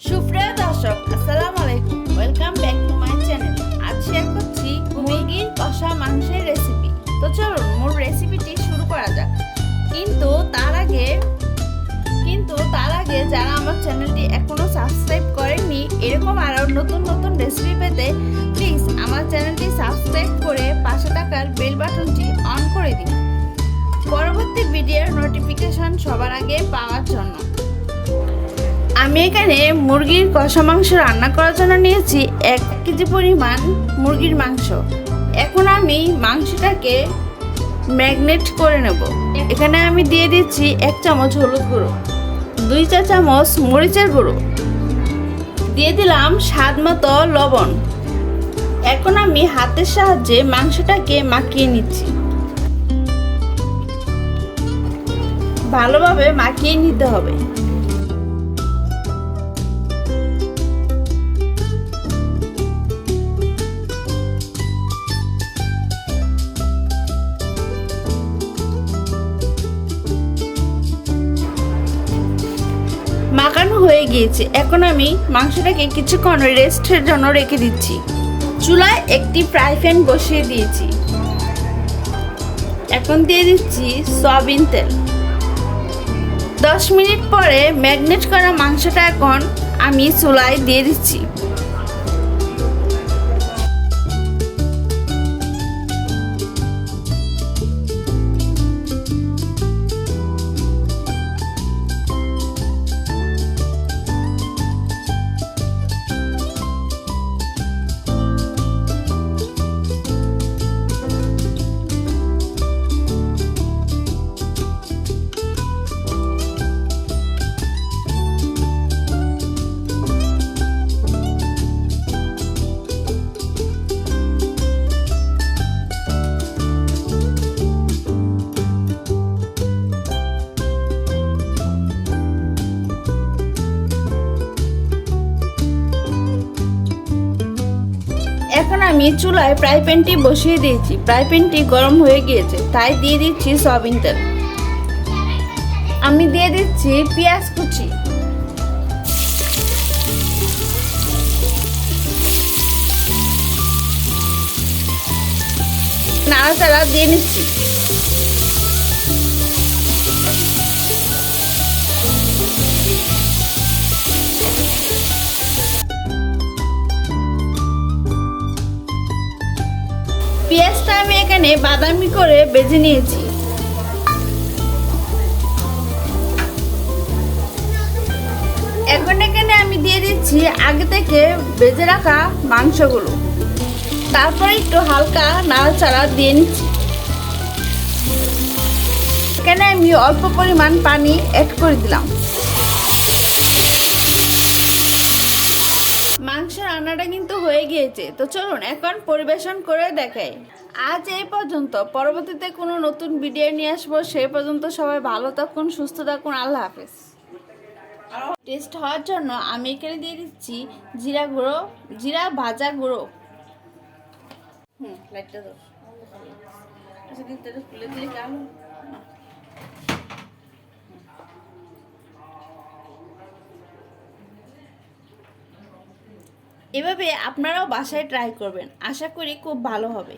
সুপ্রিয় দর্শক, আসসালামু আলাইকুম। Welcome back to my channel আজ শেয়ার করছি মুরগির কষা মাংসের রেসিপি তো চলুন, মূল রেসিপিটি শুরু করা যাক। কিন্তু তার আগে, কিন্তু তার আগে যারা আমার চ্যানেলটি এখনও সাবস্ক্রাইব করেননি, এরকম আরও নতুন নতুন রেসিপি পেতে প্লিজ আমার চ্যানেলটি সাবস্ক্রাইব করে পাশে থাকার বেল বাটনটি অন করে দিন। পরবর্তী ভিডিওর নোটিফিকেশন সবার আগে পাওয়ার জন্য। আমি এখানে মুরগির কষা মাংস রান্না করার জন্য নিয়েছি এক কেজি পরিমাণ মুরগির মাংস। এখন আমি মাংসটাকে ম্যাগনেট করে নেব। এখানে আমি দিয়ে দিচ্ছি এক চামচ হলুদ গুঁড়ো, দুই চা চামচ মরিচের গুঁড়ো, দিয়ে দিলাম স্বাদ মতো লবণ। এখন আমি হাতের সাহায্যে মাংসটাকে মাখিয়ে নিচ্ছি। ভালোভাবে মাখিয়ে নিতে হবে। হয়ে গিয়েছে। এখন আমি মাংসটাকে কিছুক্ষণ রেস্টের জন্য রেখে দিচ্ছি। চুলায় একটি ফ্রাই প্যান বসিয়ে দিয়েছি। এখন দিয়ে দিচ্ছি সয়াবিন তেল। দশ মিনিট পরে ম্যাগনেট করা মাংসটা এখন আমি চুলায় দিয়ে দিচ্ছি। এখন আমি চুলায় ফ্রাই প্যানটি বসিয়ে দিয়েছি। ফ্রাই প্যানটি গরম হয়ে গিয়েছে, তাই দিয়ে দিচ্ছি সয়াবিন তেল। আমি দিয়ে দিচ্ছি পেঁয়াজ কুচি। নাড়াচাড়া দিয়ে নিচ্ছি। পেঁয়াজটা আমি এখানে বাদামি করে বেজে নিয়েছি। এখন এখানে আমি দিয়ে দিচ্ছি আগে থেকে বেজে রাখা মাংসগুলো। তারপরে একটু হালকা নাড়াচাড়া দিয়ে নিচ্ছি। এখানে আমি অল্প পরিমাণ পানি অ্যাড করে দিলাম। রান্নাটা কিন্তু হয়ে গিয়েছে। তো চলুন এখন পরিবেশন করে দেখাই। আজ এই পর্যন্ত। পরবর্তীতে কোনো নতুন ভিডিও নিয়ে আসব। সেই পর্যন্ত সবাই ভালো থাকুন, সুস্থ থাকুন। আল্লাহ হাফেজ। টেস্ট হওয়ার জন্য আমি এখানে দিয়ে দিচ্ছি জিরা গুঁড়ো, জিরা ভাজা গুঁড়ো। হুম লাইটটা দাও আচ্ছা এটা খুলে দিলে কেমন? এভাবে আপনারাও বাসায় ট্রাই করবেন। আশা করি খুব ভালো হবে।